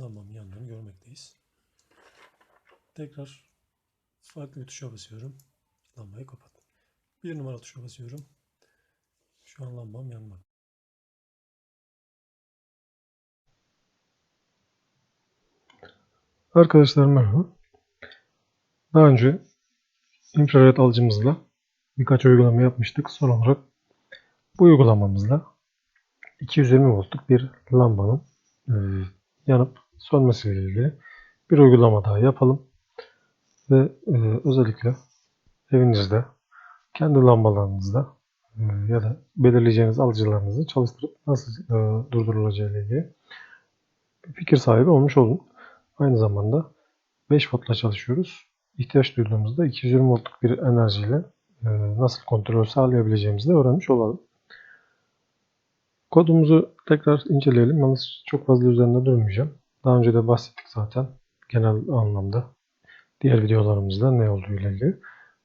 lambamın yandığını görmekteyiz. Tekrar farklı bir tuşa basıyorum. Lambayı kapat. Bir numara tuşa basıyorum. Şu an lambam yanmadı. Arkadaşlar merhaba. Daha önce infrared alıcımızla birkaç uygulama yapmıştık. Son olarak bu uygulamamızla 220 voltluk bir lambanın yanıp sönmesiyle ilgili bir uygulama daha yapalım. Ve e, özellikle evinizde, kendi lambalarınızda e, ya da belirleyeceğiniz alıcılarınızı çalıştırıp nasıl e, durdurulacağı ile ilgili fikir sahibi olmuş olun. Aynı zamanda 5 voltla çalışıyoruz. İhtiyaç duyduğumuzda 220 voltluk bir enerjiyle e, nasıl kontrol sağlayabileceğimizi de öğrenmiş olalım. Kodumuzu tekrar inceleyelim. Yalnız çok fazla üzerinde durmayacağım. Daha önce de bahsettik zaten genel anlamda diğer videolarımızda ne olduğu ile ilgili.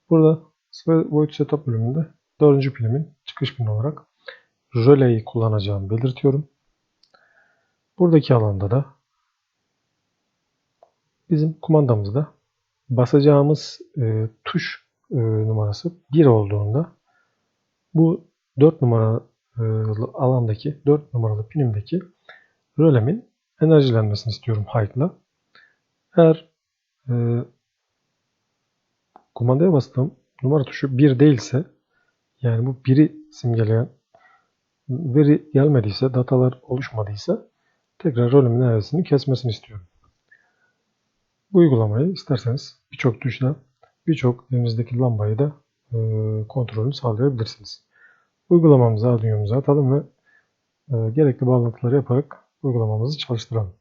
Burada Void Setup bölümünde 4. pilimin çıkış pini olarak röleyi kullanacağımı belirtiyorum. Buradaki alanda da bizim kumandamızda basacağımız e, tuş e, numarası 1 olduğunda bu 4 numara e, alandaki 4 numaralı pinimdeki rölemin enerjilenmesini istiyorum height'la. Eğer e, kumandaya bastığım numara tuşu 1 değilse yani bu 1'i simgeleyen veri gelmediyse, datalar oluşmadıysa tekrar rölemin enerjisini kesmesini istiyorum. Bu uygulamayı isterseniz birçok tuşla birçok elinizdeki lambayı da e, kontrolünü sağlayabilirsiniz. Uygulamamızı Arduino'muza atalım ve e, gerekli bağlantıları yaparak uygulamamızı çalıştıralım.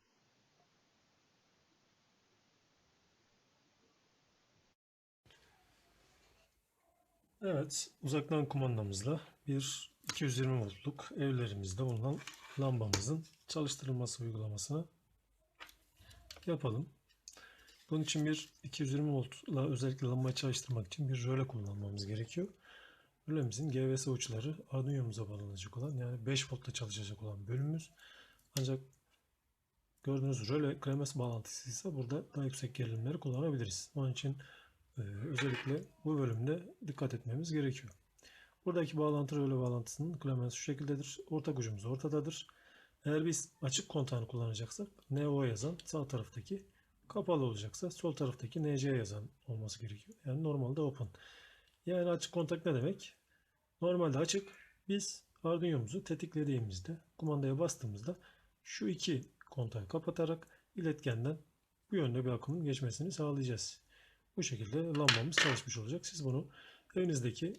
Evet, uzaktan kumandamızla bir 220 voltluk evlerimizde bulunan lambamızın çalıştırılması uygulamasını yapalım. Bunun için bir 220 voltla özellikle lambayı çalıştırmak için bir röle kullanmamız gerekiyor. Rölemizin GVS uçları Arduino'muza bağlanacak olan yani 5 voltla çalışacak olan bölümümüz. Ancak gördüğünüz röle kremes bağlantısıysa burada daha yüksek gerilimleri kullanabiliriz. Onun için ee, özellikle bu bölümde dikkat etmemiz gerekiyor. Buradaki bağlantı röle bağlantısının klemens şu şekildedir. Ortak ucumuz ortadadır. Eğer biz açık kontağını kullanacaksak NO yazan sağ taraftaki kapalı olacaksa sol taraftaki NC yazan olması gerekiyor. Yani normalde open. Yani açık kontak ne demek? Normalde açık. Biz Arduino'muzu tetiklediğimizde kumandaya bastığımızda şu iki kontağı kapatarak iletkenden bu yönde bir akımın geçmesini sağlayacağız. Bu şekilde lambamız çalışmış olacak. Siz bunu evinizdeki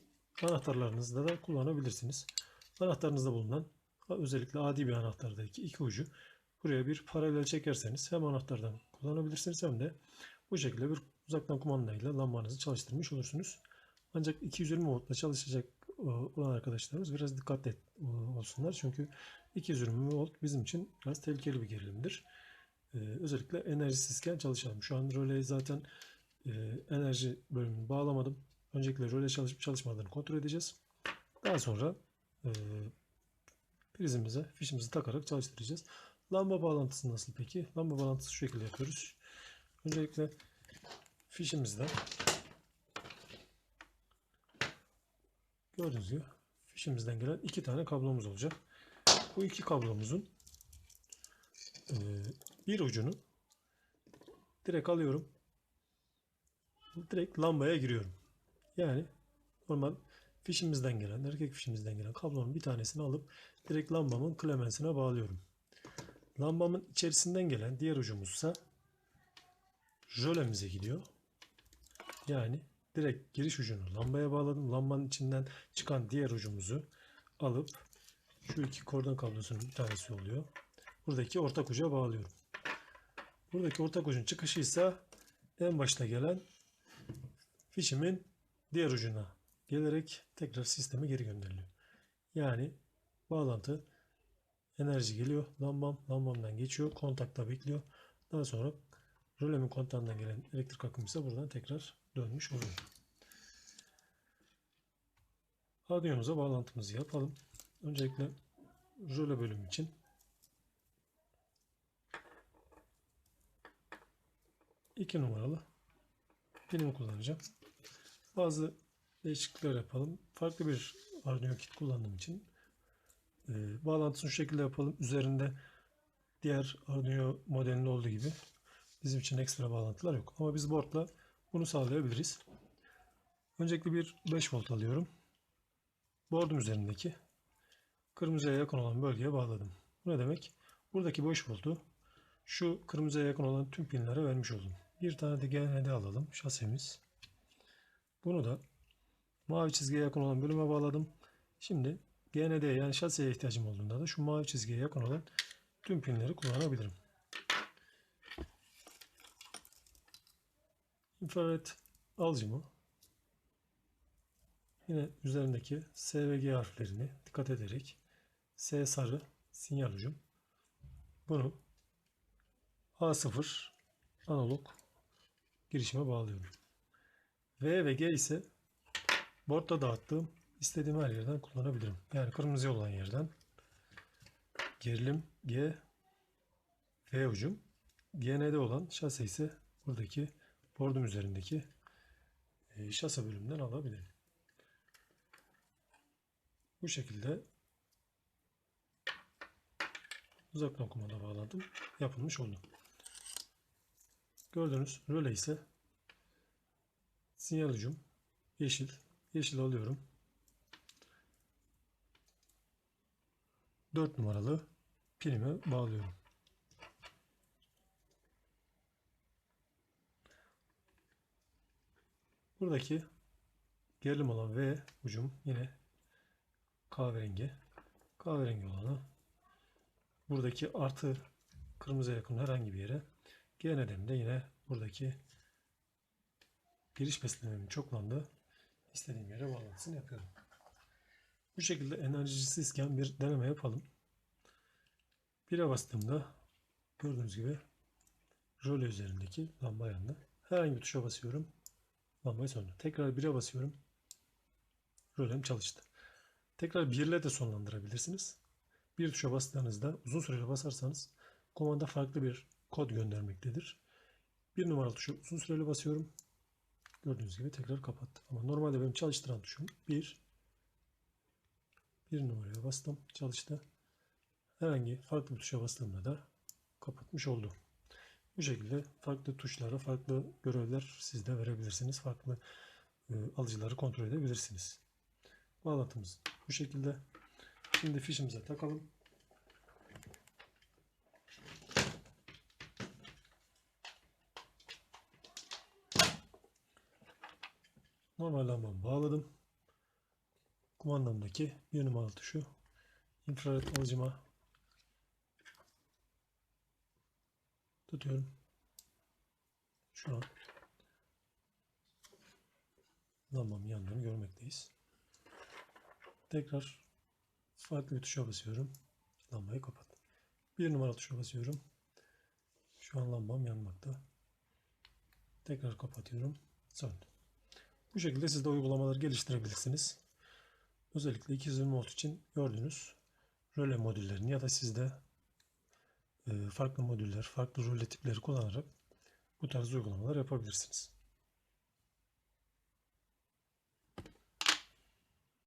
anahtarlarınızda da kullanabilirsiniz. Anahtarınızda bulunan özellikle adi bir anahtardaki iki ucu buraya bir paralel çekerseniz hem anahtardan kullanabilirsiniz hem de bu şekilde bir uzaktan kumandayla lambanızı çalıştırmış olursunuz. Ancak 220 voltla çalışacak olan arkadaşlarımız biraz dikkatli e, olsunlar. Çünkü 220 volt bizim için biraz tehlikeli bir gerilimdir. Ee, özellikle enerjisizken çalışalım. Şu an röleyi zaten e, enerji bölümünü bağlamadım. Öncelikle röle çalışıp çalışmadığını kontrol edeceğiz. Daha sonra e, prizimize fişimizi takarak çalıştıracağız. Lamba bağlantısı nasıl peki? Lamba bağlantısı şu şekilde yapıyoruz. Öncelikle fişimizden gördüğünüz gibi fişimizden gelen iki tane kablomuz olacak. Bu iki kablomuzun e, bir ucunu direkt alıyorum direkt lambaya giriyorum. Yani normal fişimizden gelen, erkek fişimizden gelen kablonun bir tanesini alıp direkt lambamın klemensine bağlıyorum. Lambamın içerisinden gelen diğer ucumuzsa jölemize gidiyor. Yani direkt giriş ucunu lambaya bağladım. Lambanın içinden çıkan diğer ucumuzu alıp şu iki kordon kablosunun bir tanesi oluyor. Buradaki ortak uca bağlıyorum. Buradaki ortak ucun çıkışı ise en başta gelen fişimin diğer ucuna gelerek tekrar sisteme geri gönderiliyor. Yani bağlantı enerji geliyor. Lambam lambamdan geçiyor. Kontakta bekliyor. Daha sonra rölemin kontağından gelen elektrik akımı ise buradan tekrar dönmüş oluyor. Radyomuza bağlantımızı yapalım. Öncelikle röle bölümü için 2 numaralı pilimi kullanacağım. Bazı değişiklikler yapalım. Farklı bir Arduino kit kullandığım için e, bağlantısını şu şekilde yapalım. Üzerinde diğer Arduino modelinde olduğu gibi bizim için ekstra bağlantılar yok. Ama biz boardla bunu sağlayabiliriz. Öncelikle bir 5 volt alıyorum. Board'um üzerindeki kırmızıya yakın olan bölgeye bağladım. Bu ne demek? Buradaki 5 voltu şu kırmızıya yakın olan tüm pinlere vermiş oldum. Bir tane de GND alalım. Şasemiz. Bunu da mavi çizgiye yakın olan bölüme bağladım. Şimdi GND'ye yani şaseye ihtiyacım olduğunda da şu mavi çizgiye yakın olan tüm pinleri kullanabilirim. İnfrared alıcımı yine üzerindeki S ve G harflerini dikkat ederek S sarı sinyal ucum bunu A0 analog girişime bağlıyorum. V ve G ise boardda dağıttığım istediğim her yerden kullanabilirim. Yani kırmızı olan yerden gerilim G V ucum GND olan şase ise buradaki board'um üzerindeki e, şase bölümünden alabilirim. Bu şekilde uzaktan kumanda bağladım. Yapılmış oldu. Gördüğünüz röle ise sinyal ucum yeşil. Yeşil alıyorum. 4 numaralı pilime bağlıyorum. Buradaki gerilim olan V ucum yine kahverengi. Kahverengi olanı buradaki artı kırmızıya yakın herhangi bir yere GND'm de yine buradaki giriş beslememin çoklandığı istediğim yere bağlantısını yapıyorum. Bu şekilde enerjisizken bir deneme yapalım. Bire bastığımda gördüğünüz gibi röle üzerindeki lamba yandı. Herhangi bir tuşa basıyorum. Lambayı söndü. Tekrar bire basıyorum. Rölem çalıştı. Tekrar birle de sonlandırabilirsiniz. Bir tuşa bastığınızda uzun süreli basarsanız komanda farklı bir kod göndermektedir. Bir numaralı tuşa uzun süreli basıyorum. Gördüğünüz gibi tekrar kapattı. Ama normalde benim çalıştıran tuşum 1. Bir numaraya bastım. Çalıştı. Herhangi farklı bir tuşa bastığımda da kapatmış oldu. Bu şekilde farklı tuşlara farklı görevler siz de verebilirsiniz. Farklı e, alıcıları kontrol edebilirsiniz. Bağlantımız bu şekilde. Şimdi fişimize takalım. Normal lambamı bağladım. Kumandamdaki bir numaralı tuşu infrared alıcıma tutuyorum. Şu an lambamın yandığını görmekteyiz. Tekrar farklı bir tuşa basıyorum. Lambayı kapat. Bir numaralı tuşa basıyorum. Şu an lambam yanmakta. Tekrar kapatıyorum. Söndü. Bu şekilde siz de uygulamaları geliştirebilirsiniz. Özellikle 220 volt için gördüğünüz röle modüllerini ya da sizde farklı modüller, farklı röle tipleri kullanarak bu tarz uygulamalar yapabilirsiniz.